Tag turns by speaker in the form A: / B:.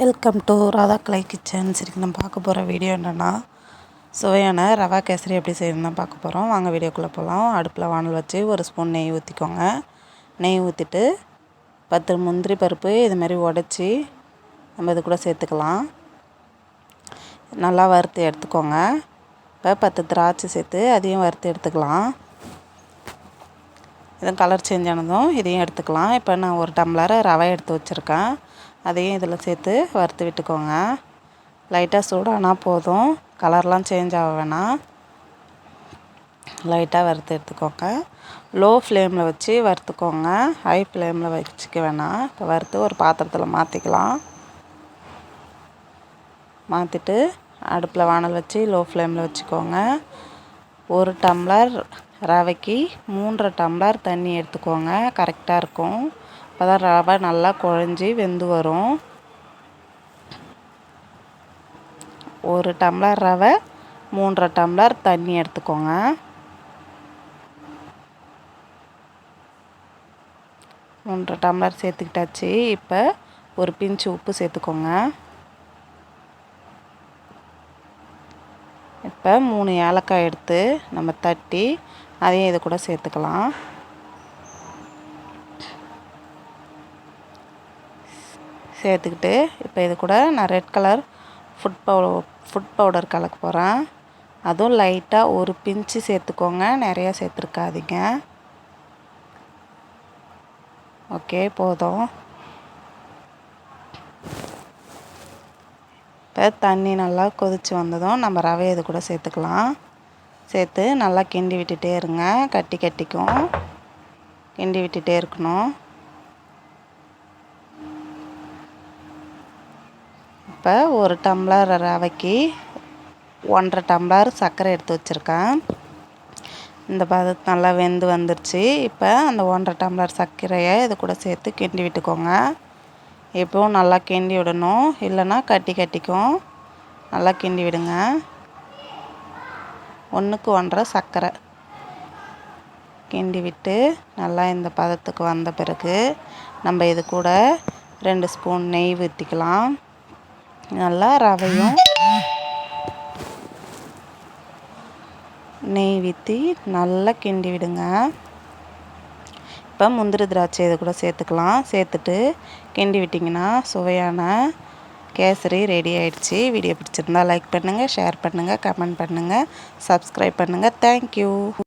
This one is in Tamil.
A: Welcome to Radha Kalai kitchen சரி நம்ம பார்க்க போகிற வீடியோ என்னென்னா சுவையான ரவா கேசரி எப்படி செய்யணும் தான் பார்க்க போகிறோம் வாங்க வீடியோக்குள்ளே போகலாம் அடுப்பில் வானல் வச்சு ஒரு ஸ்பூன் நெய் ஊற்றிக்கோங்க நெய் ஊற்றிட்டு பத்து முந்திரி பருப்பு இதுமாரி உடச்சி நம்ம இது கூட சேர்த்துக்கலாம். நல்லா வறுத்து எடுத்துக்கோங்க. இப்போ பத்து திராட்சை சேர்த்து அதையும் வறுத்து எடுத்துக்கலாம். இதுவும் கலர் சேஞ்ச் ஆனதும் இதையும் எடுத்துக்கலாம். இப்போ நான் ஒரு டம்ளர் ரவை எடுத்து வச்சுருக்கேன். அதையும் இதில் சேர்த்து வறுத்து விட்டுக்கோங்க. லைட்டாக சூடானா போதும். கலர்லாம் சேஞ்ச் ஆக வேணாம். லைட்டாக வறுத்து எடுத்துக்கோங்க. லோ ஃப்ளேமில் வச்சு வறுத்துக்கோங்க. ஹை ஃப்ளேமில் வச்சுக்க வேணாம். இப்போ வறுத்து ஒரு பாத்திரத்தில் மாற்றிக்கலாம் மாற்றிட்டு அடுப்பில் வானல் வச்சு லோ ஃப்ளேமில் வச்சுக்கோங்க. ஒரு டம்ளர் ரவைக்கு மூன்றரை டம்ளர் தண்ணி எடுத்துக்கோங்க. கரெக்டாக இருக்கும். அப்போ தான் ரவை நல்லா குழஞ்சி வெந்து வரும். ஒரு டம்ளர் ரவை மூன்றரை டம்ளர் தண்ணி எடுத்துக்கோங்க. மூன்றரை டம்ளர் சேர்த்துக்கிட்டாச்சு. இப்போ ஒரு பிஞ்சு உப்பு சேர்த்துக்கோங்க. இப்போ மூணு ஏலக்காய் எடுத்து நம்ம தட்டி அதையும் இது கூட சேர்த்துக்கலாம். சேர்த்துக்கிட்டு இப்போ இது கூட நான் red colour food powder food powder கலக்க போகிறேன் அதுவும் லைட்டாக ஒரு பிஞ்சு சேர்த்துக்கோங்க நிறையா சேர்த்துருக்காதீங்க. ஓகே போதும். இப்போ தண்ணி நல்லா கொதித்து வந்ததும் நம்ம ரவையை இது கூட சேர்த்துக்கலாம். சேர்த்து நல்லா கிண்டி விட்டுட்டே இருங்க கட்டி கட்டிக்கும். கிண்டி விட்டுட்டே இருக்கணும். இப்போ ஒரு டம்ளர் ரவைக்கு ஒன்றரை டம்ளர் சர்க்கரை எடுத்து வச்சுருக்கேன். இந்த பதத்து நல்லா வெந்து வந்துருச்சு. இப்போ அந்த ஒன்றரை டம்ளர் சர்க்கரையை இது கூட சேர்த்து கிண்டி விட்டுக்கோங்க. எப்பவும் நல்லா கிண்டி விடணும். இல்லைன்னா கட்டி கட்டிக்கும். நல்லா கிண்டி விடுங்க. ஒன்றுக்கு ஒன்றரை சர்க்கரை கிண்டி விட்டு நல்லா இந்த பதத்துக்கு வந்த பிறகு நம்ம இது கூட ரெண்டு ஸ்பூன் நெய் ஊற்றிக்கலாம் நல்லா ரவையும் நெய் விற்றி நல்லா கிண்டி விடுங்க. இப்போ முந்திரி திராட்சை இதை கூட சேர்த்துக்கலாம். சேர்த்துட்டு கிண்டி விட்டிங்கன்னா சுவையான கேசரி ரெடி ஆகிடுச்சி வீடியோ பிடிச்சிருந்தா லைக் பண்ணுங்கள் ஷேர் பண்ணுங்கள் கமெண்ட் பண்ணுங்கள் சப்ஸ்கிரைப் பண்ணுங்கள் தேங்க்யூ